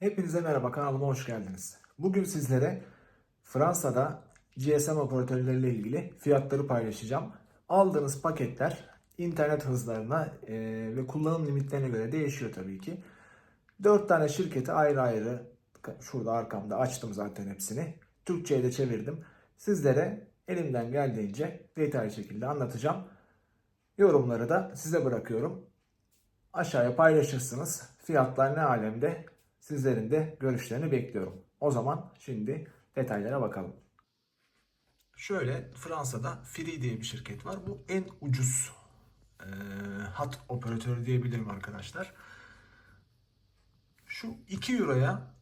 Hepinize merhaba kanalıma hoş geldiniz. Bugün sizlere Fransa'da GSM operatörleriyle ilgili fiyatları paylaşacağım. Aldığınız paketler internet hızlarına e, ve kullanım limitlerine göre değişiyor tabii ki. 4 tane şirketi ayrı ayrı şurada arkamda açtım zaten hepsini. Türkçe'ye de çevirdim. Sizlere elimden geldiğince detaylı şekilde anlatacağım. Yorumları da size bırakıyorum. Aşağıya paylaşırsınız. Fiyatlar ne alemde? Sizlerin de görüşlerini bekliyorum. O zaman şimdi detaylara bakalım. Şöyle Fransa'da Free diye bir şirket var. Bu en ucuz e, hat operatörü diyebilirim arkadaşlar. Şu 2 euroya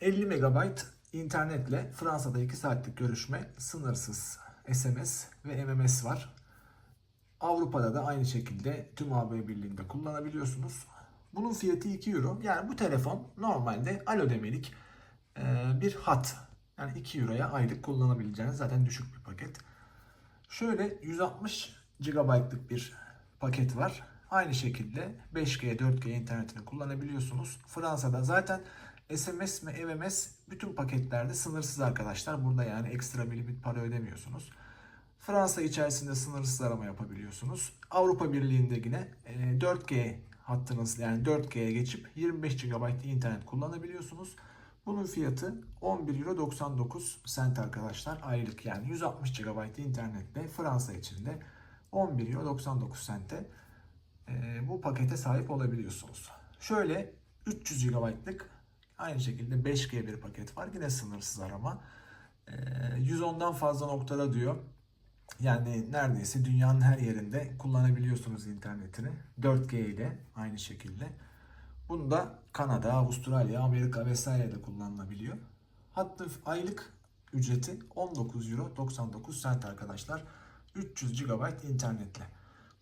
50 megabayt internetle Fransa'da 2 saatlik görüşme sınırsız SMS ve MMS var. Avrupa'da da aynı şekilde tüm AB Birliği'nde kullanabiliyorsunuz. Bunun fiyatı 2 euro. Yani bu telefon normalde alo demelik e, bir hat. Yani 2 euroya aylık kullanabileceğiniz zaten düşük bir paket. Şöyle 160 GB'lık bir paket var. Aynı şekilde 5G, 4G internetini kullanabiliyorsunuz. Fransa'da zaten SMS ve MMS bütün paketlerde sınırsız arkadaşlar. Burada yani ekstra bir limit para ödemiyorsunuz. Fransa içerisinde sınırsız arama yapabiliyorsunuz. Avrupa Birliği'nde yine e, 4G hattınız yani 4G'ye geçip 25 GB internet kullanabiliyorsunuz. Bunun fiyatı 11 Euro 99 sent arkadaşlar aylık yani 160 GB internetle Fransa içinde 11 Euro 99 sente e, bu pakete sahip olabiliyorsunuz. Şöyle 300 GB'lık aynı şekilde 5G bir paket var yine sınırsız arama. E, 110'dan fazla noktada diyor. Yani neredeyse dünyanın her yerinde kullanabiliyorsunuz internetini. 4G ile aynı şekilde. Bunu da Kanada, Avustralya, Amerika vesairede kullanılabiliyor. Hatta aylık ücreti 19 Euro 99 cent arkadaşlar. 300 GB internetle.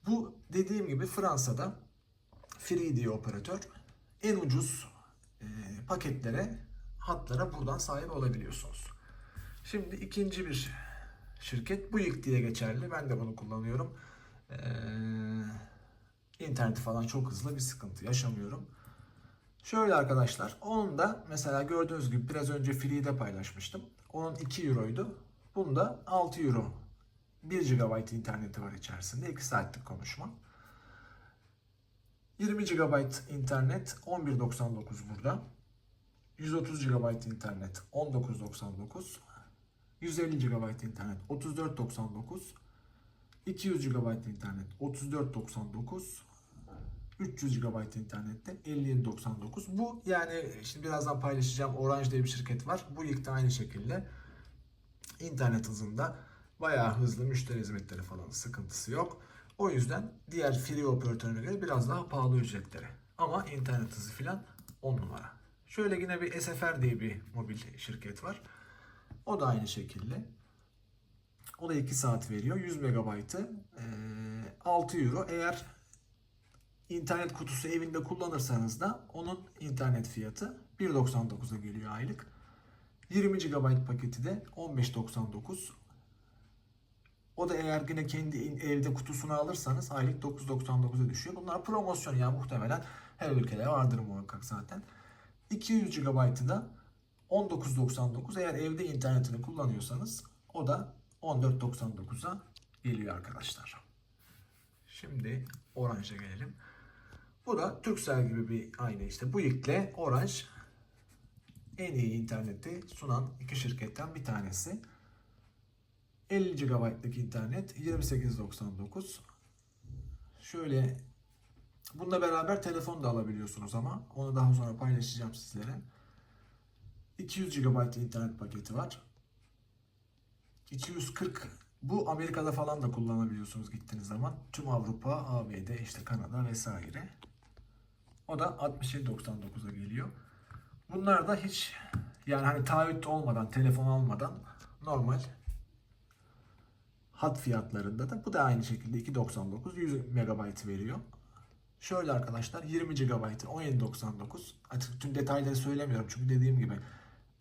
Bu dediğim gibi Fransa'da Free diye operatör en ucuz e, paketlere, hatlara buradan sahip olabiliyorsunuz. Şimdi ikinci bir şirket. Bu ilk diye geçerli. Ben de bunu kullanıyorum. Ee, interneti falan çok hızlı bir sıkıntı yaşamıyorum. Şöyle arkadaşlar. Onun da mesela gördüğünüz gibi biraz önce Free'de paylaşmıştım. Onun 2 euroydu. Bunda 6 euro. 1 GB interneti var içerisinde. 2 saatlik konuşma. 20 GB internet 11.99 burada. 130 GB internet 19.99. 150 GB internet 34.99 200 GB internet 34.99 300 GB internette 57.99 bu yani şimdi birazdan paylaşacağım Orange diye bir şirket var. Bu ilk de aynı şekilde internet hızında bayağı hızlı müşteri hizmetleri falan sıkıntısı yok. O yüzden diğer free operatörüne göre biraz daha pahalı ücretleri. Ama internet hızı filan 10 numara. Şöyle yine bir SFR diye bir mobil şirket var o da aynı şekilde. O da 2 saat veriyor. 100 megabaytı 6 euro. Eğer internet kutusu evinde kullanırsanız da onun internet fiyatı 1.99'a geliyor aylık. 20 GB paketi de 15.99. O da eğer yine kendi evde kutusunu alırsanız aylık 9.99'a düşüyor. Bunlar promosyon ya muhtemelen her ülkede vardır muhakkak zaten. 200 GB'ı da 19.99 eğer evde internetini kullanıyorsanız o da 14.99'a geliyor arkadaşlar. Şimdi Orange'a gelelim. Bu da Turkcell gibi bir aynı işte bu ikle Orange en iyi interneti sunan iki şirketten bir tanesi. 50 GB'lık internet 28.99. Şöyle bununla beraber telefon da alabiliyorsunuz ama onu daha sonra paylaşacağım sizlere. 200 GB internet paketi var. 240 bu Amerika'da falan da kullanabiliyorsunuz gittiğiniz zaman. Tüm Avrupa, ABD, işte Kanada vesaire. O da 67.99'a geliyor. Bunlar da hiç yani hani taahhüt olmadan, telefon almadan normal hat fiyatlarında da bu da aynı şekilde 2.99 100 MB veriyor. Şöyle arkadaşlar 20 GB 17.99 artık tüm detayları söylemiyorum çünkü dediğim gibi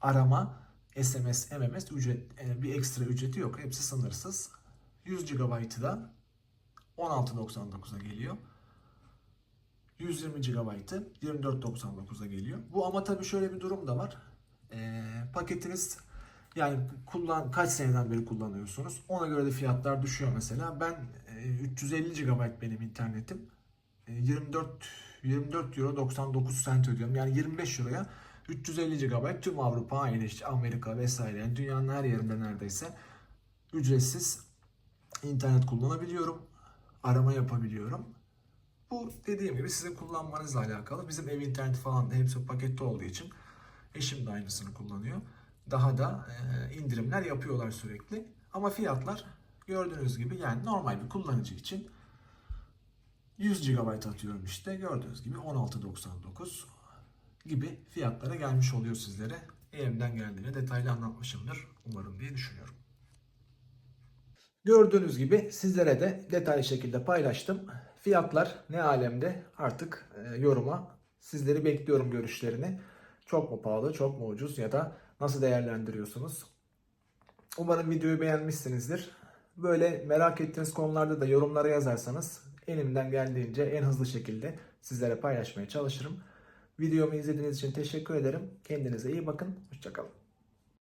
arama, SMS, MMS ücret, e, bir ekstra ücreti yok. Hepsi sınırsız. 100 GB'ı da 16.99'a geliyor. 120 GB'ı 24.99'a geliyor. Bu ama tabii şöyle bir durum da var. Ee, paketiniz yani kullan kaç seneden beri kullanıyorsunuz. Ona göre de fiyatlar düşüyor mesela. Ben e, 350 GB benim internetim. E, 24 24 euro 99 cent ödüyorum. Yani 25 euroya 350 GB tüm Avrupa, aynı Amerika vesaire yani dünyanın her yerinde neredeyse ücretsiz internet kullanabiliyorum. Arama yapabiliyorum. Bu dediğim gibi sizin kullanmanızla alakalı. Bizim ev interneti falan da hepsi pakette olduğu için eşim de aynısını kullanıyor. Daha da e, indirimler yapıyorlar sürekli. Ama fiyatlar gördüğünüz gibi yani normal bir kullanıcı için 100 GB atıyorum işte gördüğünüz gibi 16.99 gibi fiyatlara gelmiş oluyor sizlere. Elimden geldiğine detaylı anlatmışımdır umarım diye düşünüyorum. Gördüğünüz gibi sizlere de detaylı şekilde paylaştım. Fiyatlar ne alemde artık e, yoruma sizleri bekliyorum görüşlerini. Çok mu pahalı, çok mu ucuz ya da nasıl değerlendiriyorsunuz? Umarım videoyu beğenmişsinizdir. Böyle merak ettiğiniz konularda da yorumlara yazarsanız elimden geldiğince en hızlı şekilde sizlere paylaşmaya çalışırım. Videomu izlediğiniz için teşekkür ederim. Kendinize iyi bakın. Hoşçakalın.